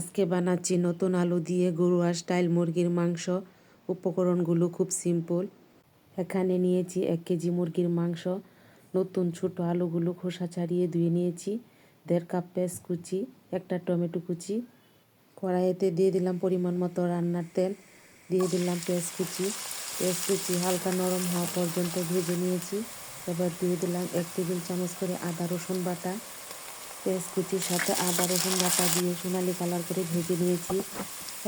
আজকে বানাচ্ছি নতুন আলু দিয়ে গরুয়া স্টাইল মুরগির মাংস। উপকরণগুলো খুব সিম্পল এখানে নিয়েছি এক কেজি মুরগির মাংস। নতুন ছোট আলুগুলো খোসা ছাড়িয়ে ধুয়ে নিয়েছি। দেড় কাপ পেঁয়াজ কুচি, একটা টমেটো কুচি। কড়াইতে দিয়ে দিলাম পরিমাণ মতো রান্নার তেল। দিয়ে দিলাম পেঁয়াজ কুচি। পেঁয়াজ কুচি হালকা নরম হওয়া পর্যন্ত ভেজে নিয়েছি। এবার দিয়ে দিলাম এক টেবিল চামচ করে আদা রসুন বাটা। পেঁয়াজ কুচির সাথে আদা, রসুন বাটা দিয়ে সোনালি কালার করে ভেজে নিয়েছি।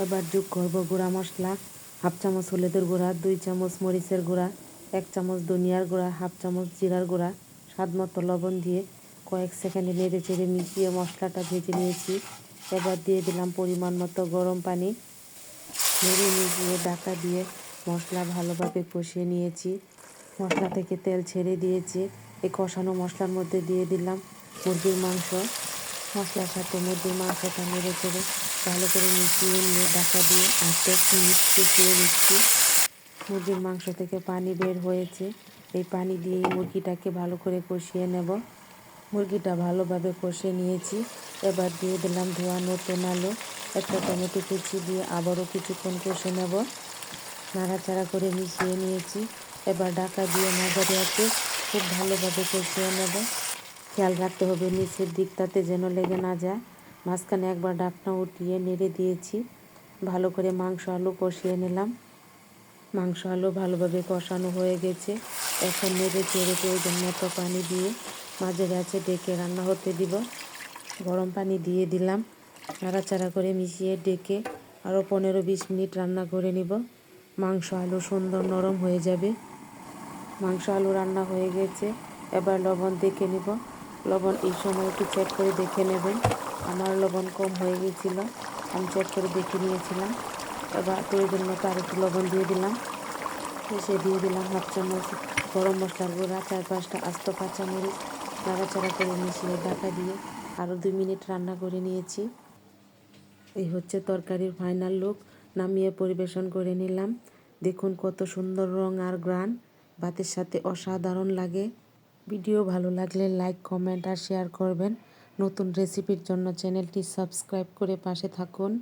এবার যোগ করব গুঁড়া মশলা, হাফ চামচ হলুদের গুঁড়া, দুই চামচ মরিচের গুঁড়া, এক চামচ ধনিয়ার গুঁড়া, হাফ চামচ জিরার গুঁড়া, স্বাদ মতো লবণ দিয়ে কয়েক সেকেন্ডে নেড়ে চেড়ে মিশিয়ে মশলাটা ভেজে নিয়েছি। এবার দিয়ে দিলাম পরিমাণ মতো গরম পানি। নেড়ে মিশিয়ে ডাকা দিয়ে মশলা ভালোভাবে কষিয়ে নিয়েছি। মশলা থেকে তেল ছেড়ে দিয়েছি। এই কষানো মশলার মধ্যে দিয়ে দিলাম মুরগির মাংস, মশলার সাথে মুরগির মাংসটা নেড়ে চেড়ে ভালো করে মিশিয়ে নিয়ে ঢাকা দিয়ে আট দশ মিনিট কষিয়ে নিচ্ছি। মুরগির মাংস থেকে পানি বের হয়েছে। এই পানি দিয়ে মুরগিটাকে ভালো করে কষিয়ে নেব। মুরগিটা ভালোভাবে কষে নিয়েছি। এবার দিয়ে দিলাম ধোয়া নতুন আলু একটা টমেটো কুচি দিয়ে আবারও কিছুক্ষণ কষে নেব। নাড়াচাড়া করে মিশিয়ে নিয়েছি। এবার ডাকা দিয়ে মাঝারি আছে খুব ভালোভাবে কষিয়ে নেব। খেয়াল রাখতে হবে, নিচের দিকটাতে যেন লেগে না যায়। মাঝখানে একবার ডাকনা উঠিয়ে নেড়ে দিয়েছি। ভালো করে মাংস আলু কষিয়ে নিলাম। মাংস আলু ভালোভাবে কষানো হয়ে গেছে। এখন নেড়ে চেড়ে প্রয়োজন মতো পানি দিয়ে মাঝে গাছে ডেকে রান্না হতে দিব। গরম পানি দিয়ে দিলাম। নাড়াচাড়া করে মিশিয়ে ডেকে আরও পনেরো বিশ মিনিট রান্না করে নিব। মাংস আলু সুন্দর নরম হয়ে যাবে। মাংস আলু রান্না হয়ে গেছে। এবার লবণ দেখে নিব। লবণ এই সময় একটু চেক করে দেখে নেবেন। আমার লবণ কম হয়ে গিয়েছিল, আমি চেক করে দেখে নিয়েছিলাম। এবার প্রয়োজন মতো আর একটু লবণ দিয়ে দিলাম। এসে দিয়ে দিলাম হাফ চামচ গরম মশলার গুঁড়া, চার পাঁচটা আস্ত কাঁচামরিচ, নাড়াচাড়া করে মিশিয়ে ঢাকা দিয়ে আরও দুই মিনিট রান্না করে নিয়েছি। এই হচ্ছে তরকারির ফাইনাল লুক। নামিয়ে পরিবেশন করে নিলাম। দেখুন কত সুন্দর রং আর গ্রান। ভাতের সাথে অসাধারণ লাগে। ভিডিও ভালো লাগলে লাইক, কমেন্ট আর শেয়ার করবেন। নতুন রেসিপির জন্য চ্যানেলটি সাবস্ক্রাইব করে পাশে থাকুন।